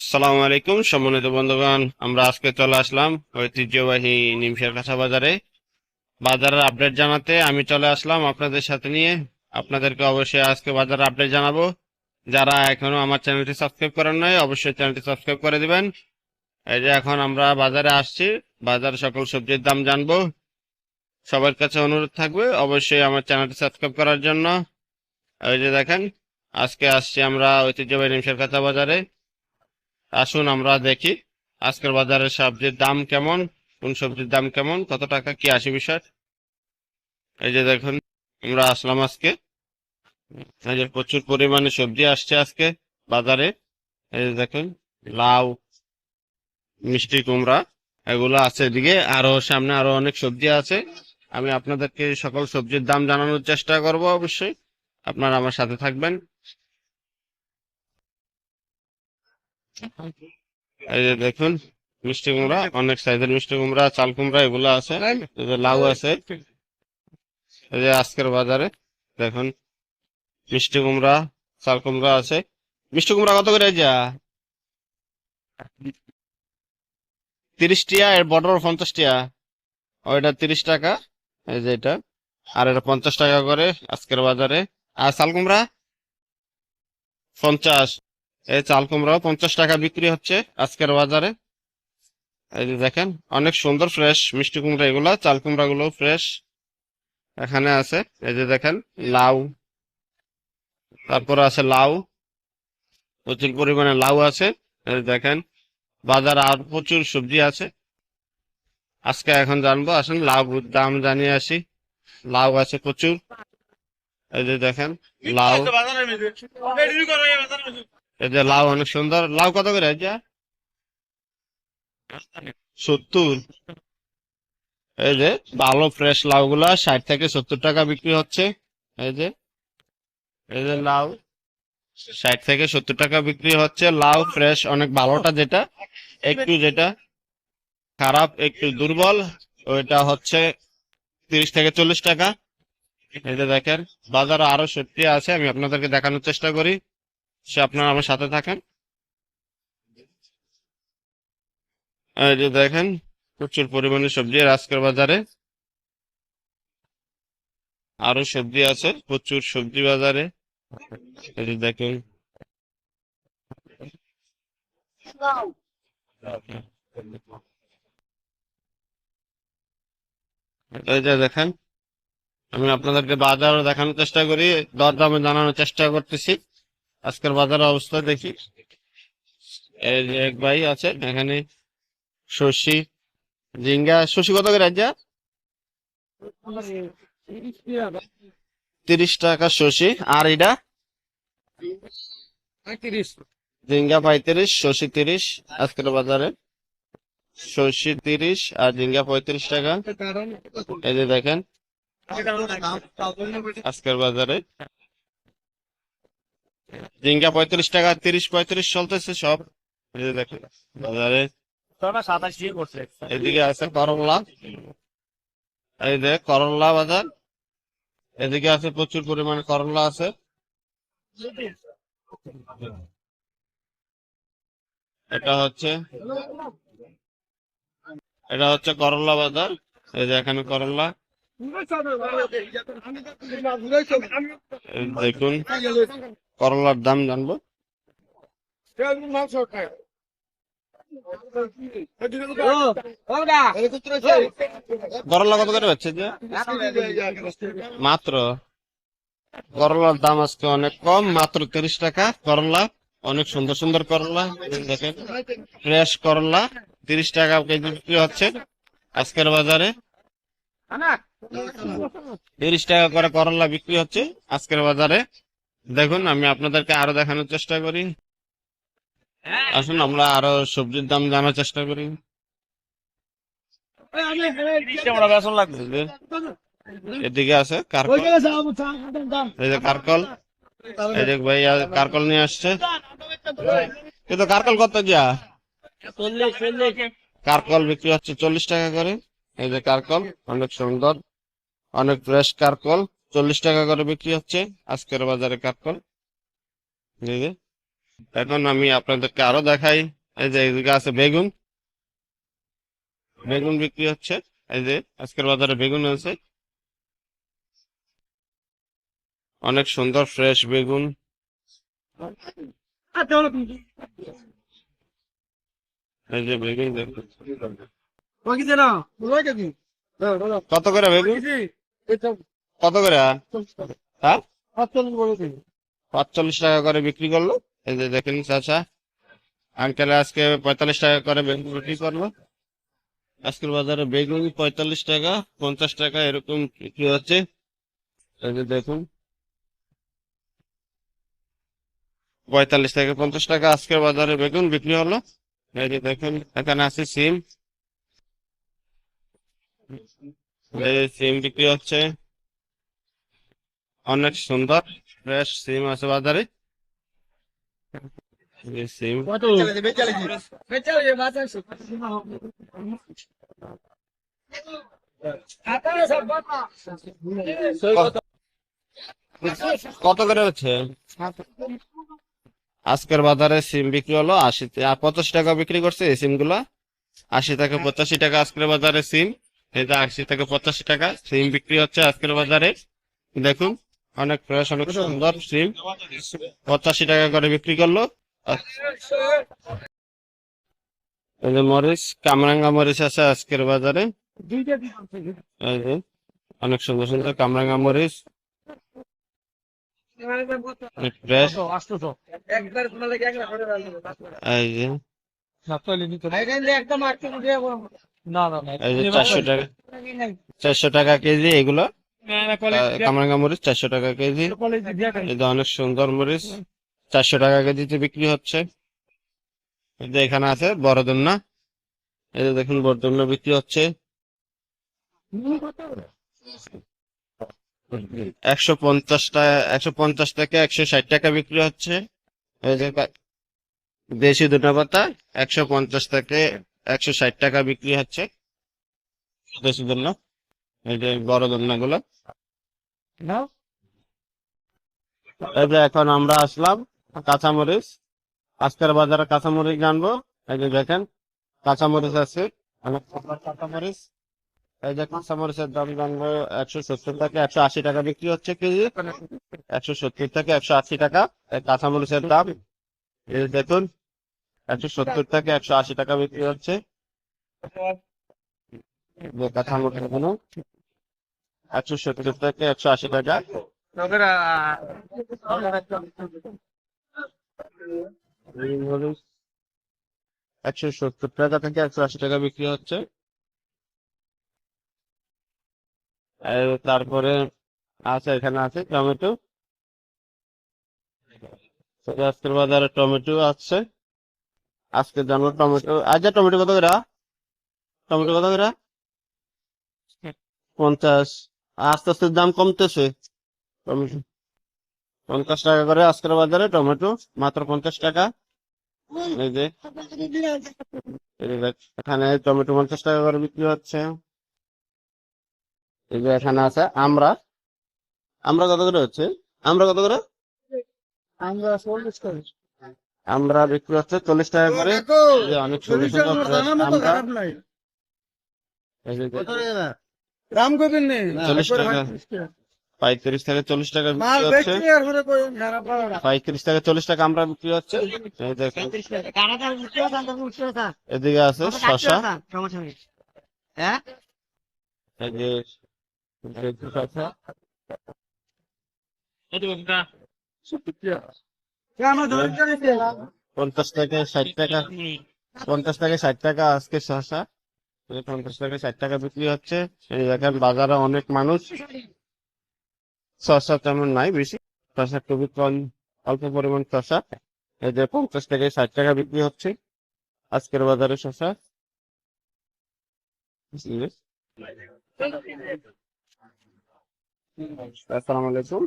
সালাম আলাইকুম, সম্মানিত বন্ধুগণ। আমরা আজকে চলে আসলাম ঐতিহ্যবাহী নিমশের কাছা বাজারে। বাজারের আপডেট জানাতে আমি চলে আসলাম আপনাদের সাথে নিয়ে। আপনাদেরকে অবশ্যই আজকে বাজারের আপডেট জানাব। যারা এখনও আমার চ্যানেলটি সাবস্ক্রাইব করেন নাই, অবশ্যই চ্যানেলটি সাবস্ক্রাইব করে দিবেন। এই যে এখন আমরা বাজারে আসছি, বাজারে সকল সবজির দাম জানব। সবার কাছে অনুরোধ থাকবে, অবশ্যই আমার চ্যানেলটি সাবস্ক্রাইব করার জন্য। ওই যে দেখেন, আজকে আসছি আমরা ঐতিহ্যবাহী নিমশের কাছা বাজারে। আসুন আমরা দেখি আজকের বাজারে সবজির দাম কেমন, কোন সবজির দাম কেমন, কত টাকা, কি আসে বিষয়? এই যে দেখুন, আমরা আসলাম আজকে। এই যে প্রচুর পরিমাণে সবজি আসছে আজকে বাজারে। এই যে দেখুন, লাউ, মিষ্টি, কুমড়া, এগুলো আছে এদিকে। আরও সামনে আরও অনেক সবজি আছে। আমি আপনাদেরকে সকল সবজির দাম জানানোর চেষ্টা করব অবশ্যই। আপনারা আমার সাথে থাকবেন। এই যে দেখুন, মিষ্টি কুমড়া, অনেক সাইজের মিষ্টি কুমড়া, চাল কুমড়া, এগুলো আছে। লাউ আছে। এই যে আজকের বাজারে, দেখুন, মিষ্টি কুমড়া, চাল কুমড়া আছে। মিষ্টি কুমড়া কত করে যা? তিরিশ টিয়া, এর বড় পঞ্চাশ টিয়া। ওইটা তিরিশ টাকা। এই যে এটা। আর এটা পঞ্চাশ টাকা করে আজকের বাজারে। আর চাল কুমড়া? পঞ্চাশ। এই চাল কুমড়াও পঞ্চাশ টাকা বিক্রি হচ্ছে আজকের বাজারে। এই যে দেখেন অনেক সুন্দর ফ্রেশ মিষ্টি কুমড়া এগুলা চাল কুমড়া গুলো ফ্রেশ এখানে আছে। এই যে দেখেন লাউ তারপরে আছে লাউ প্রচুর পরিমাণে লাউ আছে। দেখেন বাজারে আর প্রচুর সবজি আছে। আজকে এখন জানব আসেন লাউ দাম জানিয়ে আসি। লাউ আছে প্রচুর। এই যে দেখেন লাউ যে লাউ অনেক সুন্দর। লাউ কত করে যা? সত্তর। এই যে ভালো ফ্রেশ লাউ গুলা ষাট থেকে সত্তর টাকা বিক্রি হচ্ছে। এই যে এই যে লাউ ষাট থেকে সত্তর টাকা বিক্রি হচ্ছে। লাউ ফ্রেশ অনেক ভালোটা যেটা, একটু যেটা খারাপ, একটু দুর্বল, ওইটা হচ্ছে তিরিশ থেকে চল্লিশ টাকা। এই যে দেখেন, বাজারে আরও সত্যি আছে, আমি আপনাদেরকে দেখানোর চেষ্টা করি। সে আপনারা আমার সাথে থাকেন। যে দেখেন, প্রচুর পরিমাণে সবজি। আজকের বাজারে আরও সবজি আছে, প্রচুর সবজি বাজারে। যে দেখুন। দেখেন, আমি আপনাদেরকে বাজারও দেখানোর চেষ্টা করি দরদামে জানানোর চেষ্টা করতেছি। আজকের বাজার অবস্থা দেখি। এক ভাই আছে এখানে শশি জিঙ্গা শশি কত করে যা তিরিশ টাকা শশি। আর এটা? জিঙ্গা পঁয়ত্রিশ, শশি তিরিশ, আজকের বাজারে শশি তিরিশ আর জিঙ্গা পঁয়ত্রিশ টাকা। এই যে দেখেন, আজকের বাজারে ঝিঙ্গা পঁয়ত্রিশ টাকা তিরিশ পঁয়ত্রিশ চলতেছে সব। দেখেন বাজারে। এদিকে আছে করলা। এই যে করলা বাজার। এদিকে আছে প্রচুর পরিমাণে করলা আছে। এটা হচ্ছে এটা হচ্ছে করলা বাজার। এই যে এখানে করলা। দেখুন। করলার দাম জানব। করলা কত করে হচ্ছে যে? মাত্র। করলার দাম আজকে অনেক কম, মাত্র তিরিশ টাকা করলা। অনেক সুন্দর সুন্দর করলা, দেখেন। ফ্রেশ করলা, তিরিশ টাকা কেজি বিক্রি হচ্ছে আজকের বাজারে। তিরিশ টাকা করে করলা বিক্রি হচ্ছে আজকের বাজারে। দেখুন, আমি আপনাদেরকে আরও দেখানোর চেষ্টা করি। আসুন, আমরা আরও সবজির দাম জানার চেষ্টা করি। এদিকে আছে কারকল। এই যে ভাই কারকল নিয়ে আসছে। কিন্তু কারকল কত যা কারকল বিক্রি হচ্ছে চল্লিশ টাকা করে। এই যে কারকল, অনেক সুন্দর, অনেক ফ্রেশ কারকল। চল্লিশ টাকা করে বিক্রি হচ্ছে। আজকের বাজারে যে। এখন আমি আপনাদেরকে আরও দেখাই। এই যে এদিকে আছে বেগুন। বেগুন বিক্রি হচ্ছে। এই যে আজকের বাজারে বেগুন আছে অনেক সুন্দর ফ্রেশ বেগুন। এই যে বেগুন দেখুন। কত করে বেগুন? কত করে? হ্যাঁ? পাঁচচল্লিশ টাকা করে বিক্রি করল? এই যে দেখেন চাচা আঙ্কেল আজকে পঁয়তাল্লিশ টাকা করে বেগুন বিক্রি করল। আজকের বাজারে বেগুন পঁয়তাল্লিশ টাকা পঞ্চাশ টাকা এরকম বিক্রি হচ্ছে। এই যে দেখুন পঁয়তাল্লিশ থেকে পঞ্চাশ টাকা আজকের বাজারে বেগুন বিক্রি হলো। এই যে দেখুন এখানে আছে সিম। এই সিম বিক্রি হচ্ছে। অনেক সুন্দর ফ্রেশ সিম আছে বাজারে। সিম। কত? করে হচ্ছে? আজকের বাজারে সিম বিক্রি হলো আশি আর পঁচাশি টাকা বিক্রি করছে এই সিমগুলা আশি থেকে পঁচাশি টাকা আজকের বাজারে সিম। এটা আশি থেকে পঁচাশি টাকা সিম বিক্রি হচ্ছে আজকের বাজারে। দেখুন। অনেক ফ্রেশ, অনেক সুন্দর, সিম। পঁচাশি টাকা করে বিক্রি করল। এই মরিচ, কামরাঙ্গা মরিচ আছে আজকের বাজারে। অনেক সুন্দর সুন্দর কামরাঙ্গা মরিচ। চারশো টাকা কেজি এগুলো। কামরাঙ্গা মরিচ চারশো টাকা কেজি। এই যে অনেক সুন্দর মরিচ চারশো টাকা কেজিতে বিক্রি হচ্ছে। যে এখানে আছে বড়দন্না এই যে দেখুন বড়দন্না বিক্রি হচ্ছে। একশো পঞ্চাশ টাকা একশো পঞ্চাশ থেকে একশো ষাট টাকা বিক্রি হচ্ছে। দেশি ধনে পাতা একশো পঞ্চাশ থেকে একশো ষাট টাকা বিক্রি হচ্ছে। দেশি ধন্য এই যে বড় ধন্যগুলো এই যে এখন আমরা আসলাম কাঁচামরিচ। আজকের বাজারে কাঁচামরিচ জানব এই যে দেখেন কাঁচামরিচ আছে। কাঁচামরিচ। এই যে কাঁচামরিচের দাম জানব একশো সত্তর থেকে একশো আশি টাকা বিক্রি হচ্ছে কেজি। একশো সত্তর থেকে একশো আশি টাকা এই কাঁচামরিচের দাম। এই দেখুন একশো সত্তর থেকে একশো আশি টাকা বিক্রি হচ্ছে। একশো সত্তর থেকে একশো আশি টাকা। একশো সত্তর টাকা থেকে একশো আশি টাকা বিক্রি হচ্ছে। তারপরে আছে, এখানে আছে টমেটো। আজকের বাজারে টমেটো আছে। আজকে জানব টমেটো আজ টমেটো কত করে? টমেটো কত করে? পঞ্চাশ। আস্তে আস্তে দাম কমতেছে। টমেটো পঞ্চাশ টাকা করে আজকের বাজারে টমেটো মাত্র পঞ্চাশ টাকা। এই যে এখানে টমেটো পঞ্চাশ টাকা করে বিক্রি হচ্ছে। এই যে এখানে আছে আমরা। আমরা কত করে হচ্ছে? আমরা কত করে? আমরা বিক্রি হচ্ছে চল্লিশ টাকা করে। অনেক সুন্দর সুন্দর আমরা এই যে দেখ, দাম করবেন নে চল্লিশ টাকা। পঁয়ত্রিশ থেকে চল্লিশ টাকা বিক্রি হচ্ছে। পঁয়ত্রিশ থেকে চল্লিশ টাকা আমরা বিক্রি হচ্ছে। এদিকে আছে শশা। পঞ্চাশ থেকে ষাট টাকা। পঞ্চাশ থেকে ষাট টাকা আজকে শশা। পঞ্চাশ থেকে ষাট টাকা বিক্রি হচ্ছে। এই দেখেন, বাজারে অনেক মানুষ। শশা তেমন নাই বেশি। শশা খুবই কম, অল্প পরিমাণ শশা এই যে পঞ্চাশ থেকে ষাট টাকা বিক্রি হচ্ছে। আজকের বাজারে শশা আসসালামু আলাইকুম।